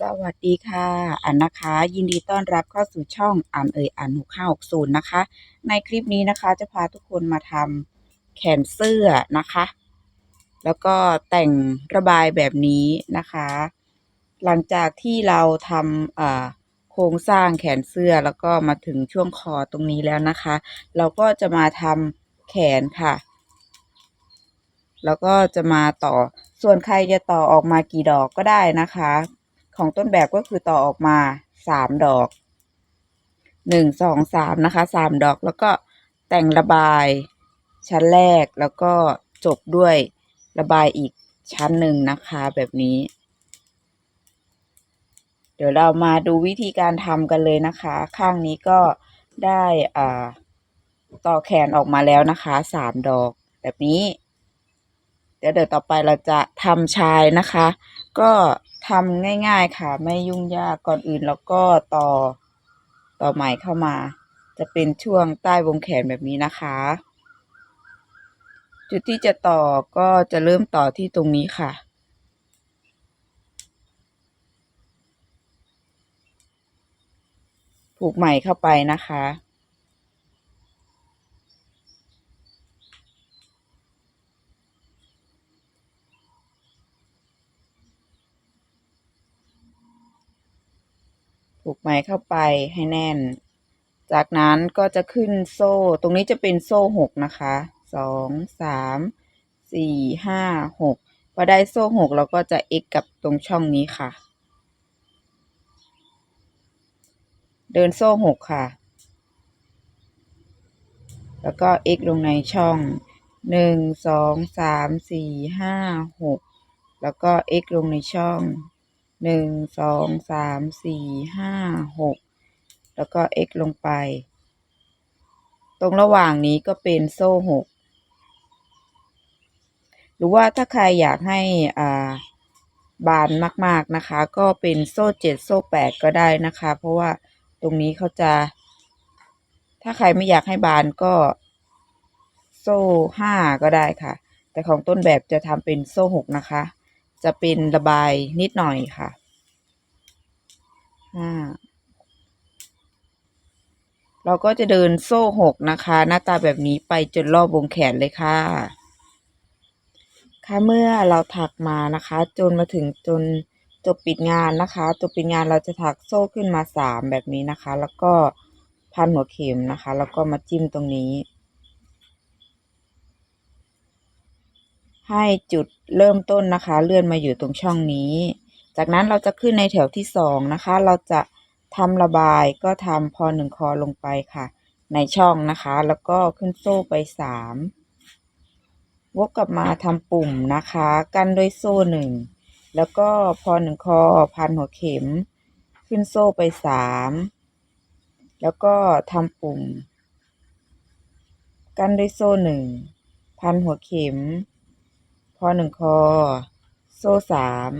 สวัสดีค่ะอันนะคะ ยินดีต้อนรับเข้าสู่ช่องอ่านเอ่ยอ่านหกห้าหกศูนย์นะคะ ในคลิปนี้นะคะจะพาทุกคนมาทำแขนเสื้อนะคะ แล้วก็แต่งระบายแบบนี้นะคะ หลังจากที่เราทำโครงสร้างแขนเสื้อแล้วก็มาถึงช่วงคอตรงนี้แล้วนะคะ เราก็จะมาทำแขนค่ะ แล้วก็จะมาต่อส่วนใครจะต่อออกมากี่ดอกก็ได้นะคะ ของต้นแบบก็คือต่อออกมาสามดอกหนึ่งสองสามนะคะสามดอกแล้วก็แต่งระบายชั้นแรกแล้วก็จบด้วยระบายอีกชั้นหนึ่งนะคะแบบนี้ เดี๋ยวเรามาดูวิธีการทำกันเลยนะคะ ข้างนี้ก็ได้อ่าต่อแขนออกมาแล้วนะคะสามดอกแบบนี้ เดี๋ยวเดี๋ยวต่อไปเราจะทำชายนะคะ ก็ ทำง่ายๆค่ะ ไม่ยุ่งยากก่อนอื่นแล้วก็ต่อต่อไหมเข้ามา จะเป็นช่วงใต้วงแขนแบบนี้นะคะ จุดที่จะต่อก็จะเริ่มต่อที่ตรงนี้ค่ะ ผูกไหมเข้าไปนะคะ ผูกไหมเข้าไปให้แน่น จากนั้นก็จะขึ้นโซ่ ตรงนี้จะเป็นโซ่หกนะคะสองสามสี่ห้าหกพอได้โซ่หกเราก็จะ x กับตรงช่องนี้ค่ะ เดินโซ่หกค่ะ แล้วก็ x ลงในช่องหนึ่งสองสามสี่ห้าหกแล้วก็ x ลงในช่อง หนึ่งสองสามสี่ห้าหกแล้วก็ x ลงไป ตรงระหว่างนี้ก็เป็นโซ่หกหรือว่าถ้าใครอยากให้อ่าบานมาก ๆ นะคะ ก็เป็นโซ่เจ็ดโซ่แปดก็ได้นะคะ เพราะว่าตรงนี้เขาจะ ถ้าใครไม่อยากให้บานก็ โซ่ห้าก็ได้ค่ะ แต่ของต้นแบบจะทำเป็นโซ่หกนะคะ จะเป็นระบายนิดหน่อยค่ะห้าเราก็จะเดินโซ่หกนะคะ หน้าตาแบบนี้ไปจนรอบวงแขนเลยค่ะ ค่ะเมื่อเราถักมานะคะ จนมาถึงจนจบปิดงานนะคะจบปิดงานเราจะถักโซ่ขึ้นมาสามแบบนี้นะคะ แล้วก็พันหัวเข็มนะคะ แล้วก็มาจิ้มตรงนี้ ให้จุดเริ่มต้นนะคะ เลื่อนมาอยู่ตรงช่องนี้ จากนั้นเราจะขึ้นในแถวที่สองนะคะ เราจะทำระบายก็ทำพอหนึ่งคอลงไปค่ะ ในช่องนะคะ แล้วก็ขึ้นโซ่ไปสามวกกลับมาทำปุ่มนะคะ กันด้วยโซ่หนึ่งแล้วก็พอหนึ่งคอพันหัวเข็ม ขึ้นโซ่ไปสามแล้วก็ทำปุ่ม กันด้วยโซ่หนึ่งพันหัวเข็ม อหนึ่งคอ โซ่สาม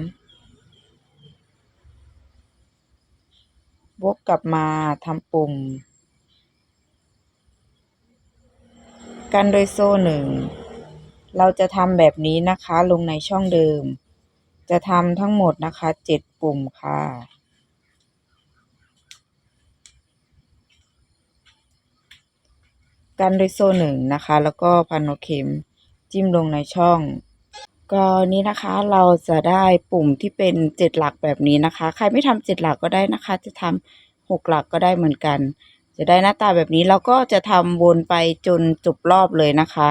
วกกลับมาทำปุ่ม กันด้วยโซ่หนึ่ง เราจะทำแบบนี้นะคะ ลงในช่องเดิม จะทำทั้งหมดนะคะเจ็ดปุ่มค่ะกันด้วยโซ่หนึ่งนะคะ แล้วก็พันหัวเข็มจิ้มลงในช่อง ก็นี้นะคะเราจะได้ปุ่มที่เป็นเจ็ดหลักแบบนี้นะคะ ใครไม่ทำเจ็ดหลักก็ได้นะคะ จะทำหกหลักก็ได้เหมือนกัน จะได้หน้าตาแบบนี้เราก็จะทำวนไปจนจบรอบเลยนะคะ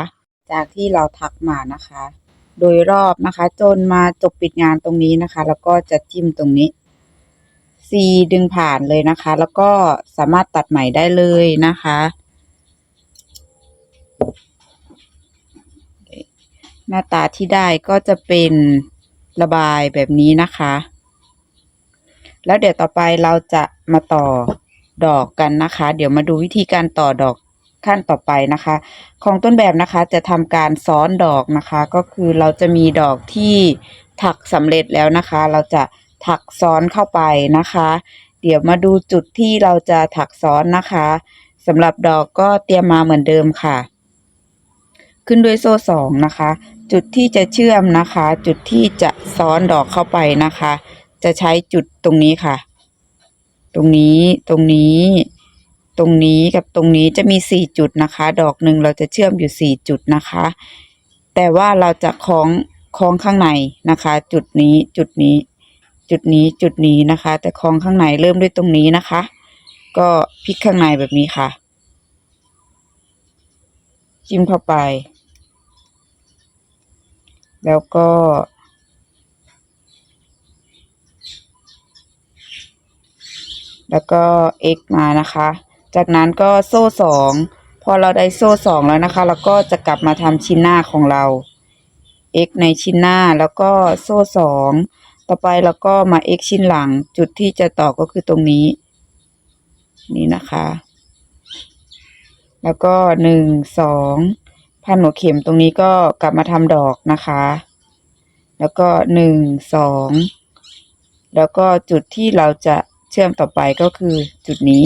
จากที่เราทักมานะคะ โดยรอบนะคะ จนมาจบปิดงานตรงนี้นะคะ แล้วก็จะจิ้มตรงนี้ C ดึงผ่านเลยนะคะ แล้วก็สามารถตัดใหม่ได้เลยนะคะ หน้าตาที่ได้ก็จะเป็นระบายแบบนี้นะคะ แล้วเดี๋ยวต่อไปเราจะมาต่อดอกกันนะคะ เดี๋ยวมาดูวิธีการต่อดอกขั้นต่อไปนะคะ ของต้นแบบนะคะจะทำการซ้อนดอกนะคะ ก็คือเราจะมีดอกที่ถักสำเร็จแล้วนะคะ เราจะถักซ้อนเข้าไปนะคะ เดี๋ยวมาดูจุดที่เราจะถักซ้อนนะคะสำหรับดอกก็เตรียมมาเหมือนเดิมค่ะ ขึ้นด้วยโซ่สองนะคะ จุดที่จะเชื่อมนะคะ จุดที่จะซ้อนดอกเข้าไปนะคะ จะใช้จุดตรงนี้ค่ะ ตรงนี้ตรงนี้ ตรงนี้กับตรงนี้จะมีสี่จุดนะคะ ดอกหนึ่งเราจะเชื่อมอยู่สี่จุดนะคะ แต่ว่าเราจะคล้องคล้องข้างในนะคะ จุดนี้จุดนี้ จุดนี้จุดนี้นะคะ แต่คล้องข้างในเริ่มด้วยตรงนี้นะคะ ก็พลิกข้างในแบบนี้ค่ะ จิ้มเข้าไป แล้วก็ แล้วก็ x มานะคะ จากนั้นก็โซ่สองพอเราได้โซ่สองแล้วนะคะ เราก็จะกลับมาทำชิ้นหน้าของเรา x ในชิ้นหน้าแล้วก็โซ่สองต่อไปเราก็มา x ชิ้นหลัง จุดที่จะต่อก็คือตรงนี้ นี่นะคะ แล้วก็หนึ่งสอง พันหัวเข็มตรงนี้ก็กลับมาทำดอกนะคะ แล้วก็หนึ่งสองแล้วก็จุดที่เราจะเชื่อมต่อไปก็คือจุดนี้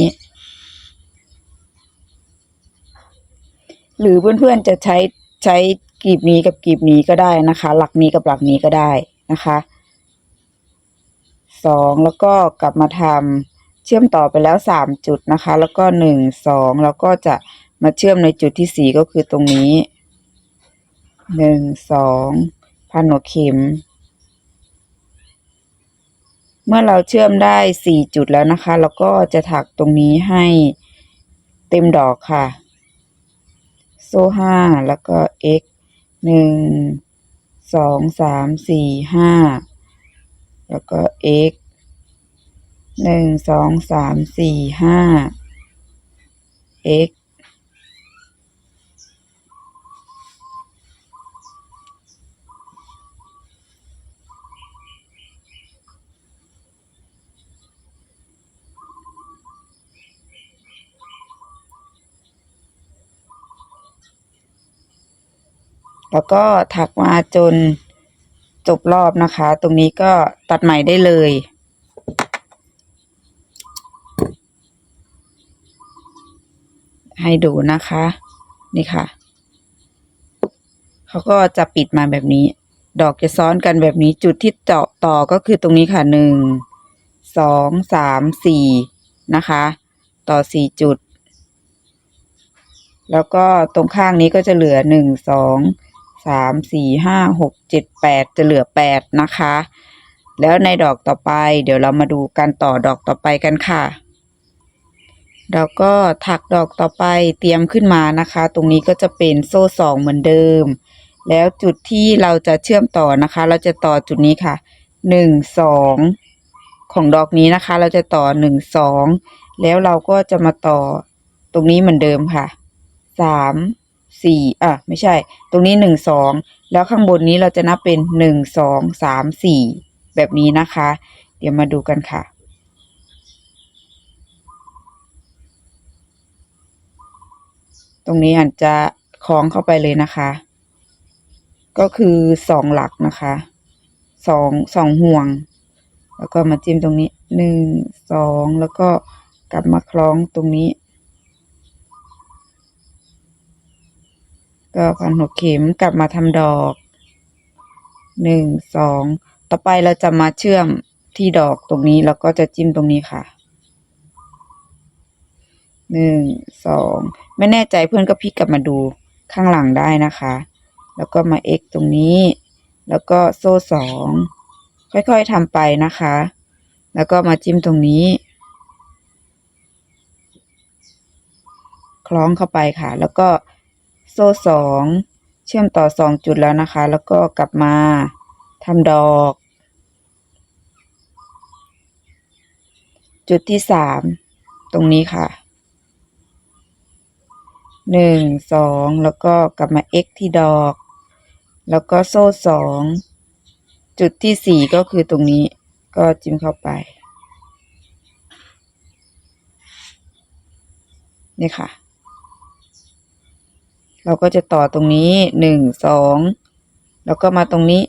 หรือเพื่อนๆจะใช้ใช้กลีบนี้กับกลีบนี้ก็ได้นะคะ หลักนี้กับหลักนี้ก็ได้นะคะสองแล้วก็กลับมาทำเชื่อมต่อไปแล้วสามจุดนะคะ แล้วก็หนึ่งสองแล้วก็จะ มาเชื่อมในจุดที่สี่ก็คือตรงนี้หนึ่งสองพันหัวเข็ม เมื่อเราเชื่อมได้สี่จุดแล้วนะคะเราก็จะถักตรงนี้ให้เต็มดอกค่ะ โซ่ห้าแล้วก็ x หนึ่งสองสามสี่ห้าแล้วก็ x หนึ่งสองสามสี่ห้า x แล้วก็ถักมาจนจบรอบนะคะ ตรงนี้ก็ตัดใหม่ได้เลย ให้ดูนะคะ นี่ค่ะ เขาก็จะปิดมาแบบนี้ ดอกจะซ้อนกันแบบนี้จุดที่เจาะต่อก็คือตรงนี้ค่ะหนึ่งสองสามสี่นะคะ ต่อสี่จุด แล้วก็ตรงข้างนี้ก็จะเหลือหนึ่งสอง สามสี่ห้าหกเจ็ดแปดจะเหลือแปดนะคะ แล้วในดอกต่อไป เดี๋ยวเรามาดูการต่อดอกต่อไปกันค่ะเราก็ถักดอกต่อไปเตรียมขึ้นมานะคะ ตรงนี้ก็จะเป็นโซ่สองเหมือนเดิม แล้วจุดที่เราจะเชื่อมต่อนะคะ เราจะต่อจุดนี้ค่ะหนึ่งสองของดอกนี้นะคะ เราจะต่อหนึ่งสองแล้วเราก็จะมาต่อตรงนี้เหมือนเดิมค่ะสาม สี่อะ ไม่ใช่ ตรงนี้หนึ่งสองแล้วข้างบนนี้เราจะนับเป็นหนึ่งสองสามสี่แบบนี้นะคะ เดี๋ยวมาดูกันค่ะตรงนี้อาจจะคล้องเข้าไปเลยนะคะ ก็คือสองหลักนะคะสองสองห่วง แล้วก็มาจิ้มตรงนี้หนึ่งสองแล้วก็กลับมาคล้องตรงนี้ ก็พันหัวเข็มกลับมาทำดอกหนึ่งสองต่อไปเราจะมาเชื่อมที่ดอกตรงนี้แล้วก็จะจิ้มตรงนี้ค่ะหนึ่งสองไม่แน่ใจเพื่อนก็พลิกกลับมาดูข้างหลังได้นะคะ แล้วก็มา x ตรงนี้ แล้วก็โซ่สองค่อยๆทำไปนะคะ แล้วก็มาจิ้มตรงนี้ คล้องเข้าไปค่ะ แล้วก็ โซ่สองเชื่อมต่อสองจุดแล้วนะคะ แล้วก็กลับมาทำดอก จุดที่สามตรงนี้ค่ะหนึ่งสองแล้วก็กลับมา x ที่ดอก แล้วก็โซ่สองจุดที่สี่ก็คือตรงนี้ก็จิ้มเข้าไปนี่ค่ะ เราก็จะต่อตรงนี้หนึ่งสองแล้วก็มาตรงนี้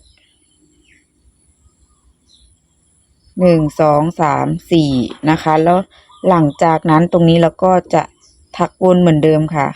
หนึ่งสองสามสี่นะคะ แล้วหลังจากนั้นตรงนี้เราก็จะถักวนเหมือนเดิมค่ะ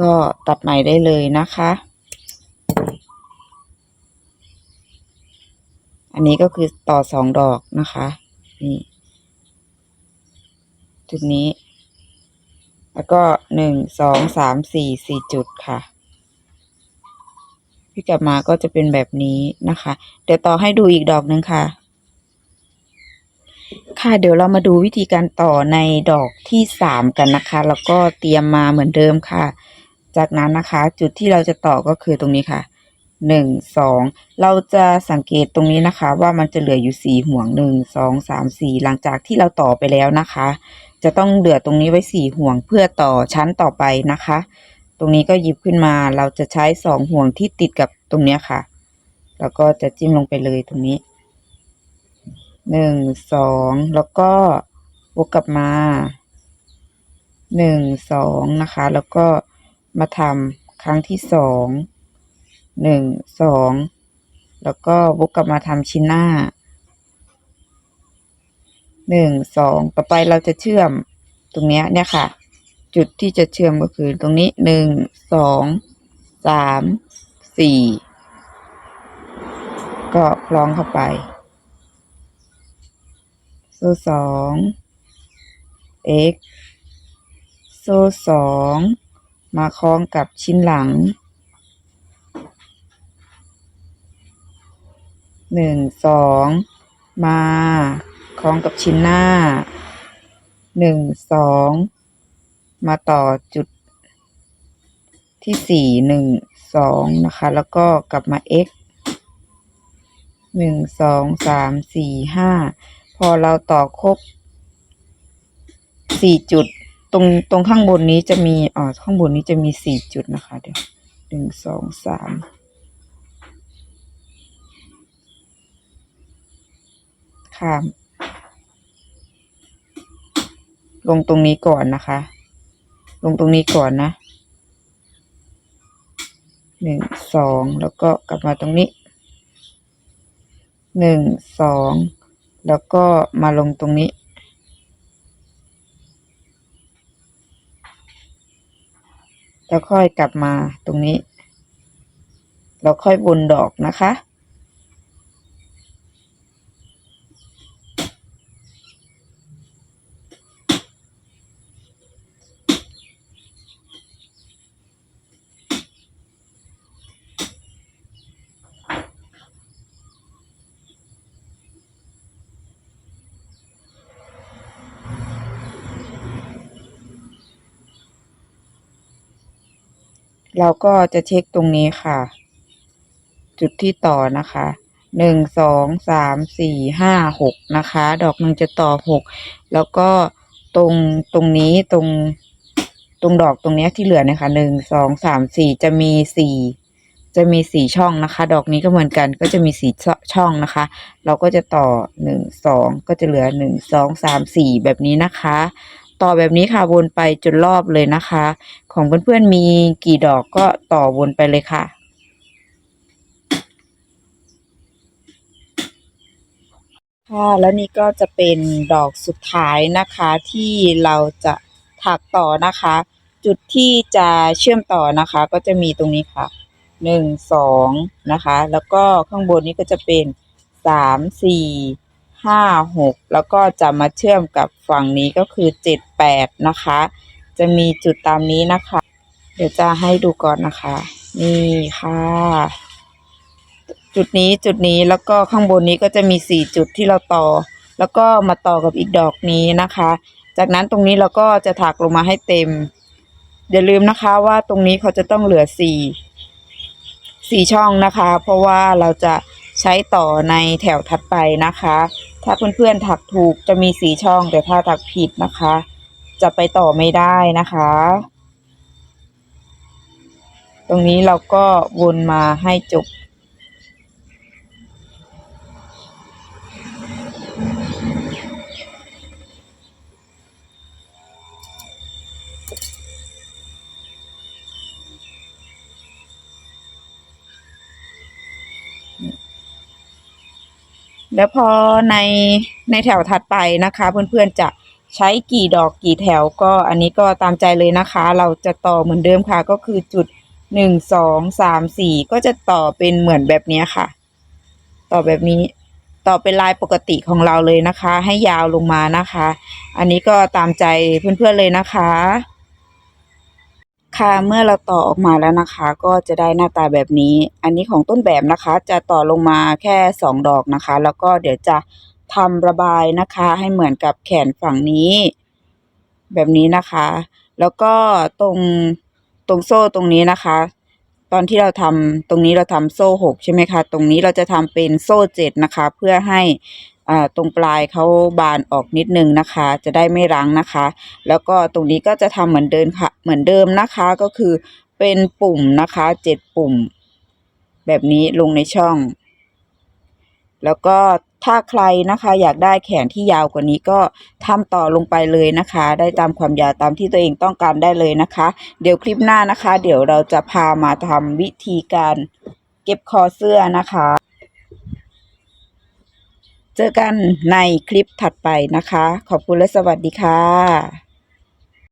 ก็ตัดใหม่ได้เลยนะคะ อันนี้ก็คือต่อสองดอกนะคะ นี่ จุดนี้ แล้วก็หนึ่งสองสามสี่สี่จุดค่ะพี่กลับมาก็จะเป็นแบบนี้นะคะ เดี๋ยวต่อให้ดูอีกดอกหนึ่งค่ะ ค่ะเดี๋ยวเรามาดูวิธีการต่อในดอกที่สามกันนะคะ แล้วก็เตรียมมาเหมือนเดิมค่ะ จากนั้นนะคะจุดที่เราจะต่อก็คือตรงนี้ค่ะหนึ่งสองเราจะสังเกตตรงนี้นะคะ ว่ามันจะเหลืออยู่สี่ห่วงหนึ่งสองสามสี่หลังจากที่เราต่อไปแล้วนะคะ จะต้องเหลือตรงนี้ไว้สี่ห่วงเพื่อต่อชั้นต่อไปนะคะ ตรงนี้ก็หยิบขึ้นมาเราจะใช้สองห่วงที่ติดกับตรงนี้ค่ะ แล้วก็จะจิ้มลงไปเลยตรงนี้หนึ่งสองแล้วก็วกกลับมาหนึ่งสองนะคะ แล้วก็ มาทำครั้งที่สองหนึ่งสองแล้วก็วกกลับมาทำชิ้นหน้าหนึ่งสองต่อไปเราจะเชื่อมตรงเนี้ยเนี่ยค่ะ จุดที่จะเชื่อมก็คือตรงนี้หนึ่งสองสามสี่ก็คล้องเข้าไปโซ่สอง x โซ่สอง มาคล้องกับชิ้นหลังหนึ่งสองมาคล้องกับชิ้นหน้าหนึ่งสองมาต่อจุดที่สี่หนึ่งสองนะคะ แล้วก็กลับมา x หนึ่งสองสามสี่ห้าพอเราต่อครบสี่จุด ตรงตรงข้างบนนี้จะมีอ๋อข้างบนนี้จะมีสี่จุดนะคะ เดี๋ยวหนึ่งสองสามข้าม ลงตรงนี้ก่อนนะคะ ลงตรงนี้ก่อนนะหนึ่งสองแล้วก็กลับมาตรงนี้หนึ่งสองแล้วก็มาลงตรงนี้ แล้วค่อยกลับมาตรงนี้ เราค่อยบนดอกนะคะ เราก็จะเช็คตรงนี้ค่ะ จุดที่ต่อนะคะหนึ่งสองสามสี่ห้าหกนะคะ ดอกหนึ่งจะต่อหกแล้วก็ตรงตรงนี้ตรงตรงดอกตรงนี้ที่เหลือนี่ยค่ะหนึ่งสองสามสี่จะมีสี่จะมีสี่ช่องนะคะ ดอกนี้ก็เหมือนกันก็จะมีสี่ช่องนะคะ เราก็จะต่อหนึ่งสองก็จะเหลือหนึ่งสองสามสี่แบบนี้นะคะ ต่อแบบนี้ค่ะวนไปจนรอบเลยนะคะ ของเพื่อนๆมีกี่ดอกก็ต่อวนไปเลยค่ะค่ะแล้วนี่ก็จะเป็นดอกสุดท้ายนะคะที่เราจะถักต่อนะคะ จุดที่จะเชื่อมต่อนะคะ ก็จะมีตรงนี้ค่ะหนึ่งสองนะคะ แล้วก็ข้างบนนี้ก็จะเป็นสามสี่ ห้าหกแล้วก็จะมาเชื่อมกับฝั่งนี้ก็คือเจ็ดแปดนะคะ จะมีจุดตามนี้นะคะ เดี๋ยวจะให้ดูก่อนนะคะ นี่ค่ะ จุดนี้จุดนี้แล้วก็ข้างบนนี้ก็จะมีสี่จุดที่เราต่อ แล้วก็มาต่อกับอีกดอกนี้นะคะ จากนั้นตรงนี้เราก็จะถักลงมาให้เต็ม อย่าลืมนะคะว่าตรงนี้เขาจะต้องเหลือสี่สี่ช่องนะคะ เพราะว่าเราจะใช้ต่อในแถวถัดไปนะคะ ถ้าเพื่อนๆถักถูกจะมีสีช่อง แต่ถ้าถักผิดนะคะ จะไปต่อไม่ได้นะคะ ตรงนี้เราก็วนมาให้จบ แล้วพอในในแถวถัดไปนะคะ เพื่อนๆจะใช้กี่ดอกกี่แถวก็อันนี้ก็ตามใจเลยนะคะ เราจะต่อเหมือนเดิมค่ะ ก็คือจุดหนึ่งสองสามสี่ก็จะต่อเป็นเหมือนแบบนี้ค่ะ ต่อแบบนี้ ต่อเป็นลายปกติของเราเลยนะคะ ให้ยาวลงมานะคะ อันนี้ก็ตามใจเพื่อนๆเลยนะคะ ค่ะเมื่อเราต่อออกมาแล้วนะคะ ก็จะได้หน้าตาแบบนี้ อันนี้ของต้นแบบนะคะ จะต่อลงมาแค่สองดอกนะคะ แล้วก็เดี๋ยวจะทำระบายนะคะ ให้เหมือนกับแขนฝั่งนี้ แบบนี้นะคะ แล้วก็ตรงตรงโซ่ตรงนี้นะคะ ตอนที่เราทำตรงนี้เราทำโซ่หกใช่ไหมคะ ตรงนี้เราจะทำเป็นโซ่เจ็ดนะคะ เพื่อให้ ตรงปลายเขาบานออกนิดนึงนะคะ จะได้ไม่รั้งนะคะ แล้วก็ตรงนี้ก็จะทำเหมือนเดิมค่ะ เหมือนเดิมนะคะก็คือเป็นปุ่มนะคะเจ็ดปุ่ม แบบนี้ลงในช่อง แล้วก็ถ้าใครนะคะอยากได้แขนที่ยาวกว่านี้ก็ทำต่อลงไปเลยนะคะ ได้ตามความยาวตามที่ตัวเองต้องการได้เลยนะคะ เดี๋ยวคลิปหน้านะคะ เดี๋ยวเราจะพามาทำวิธีการเก็บคอเสื้อนะคะ เจอกันในคลิปถัดไปนะคะ ขอบคุณและสวัสดีค่ะ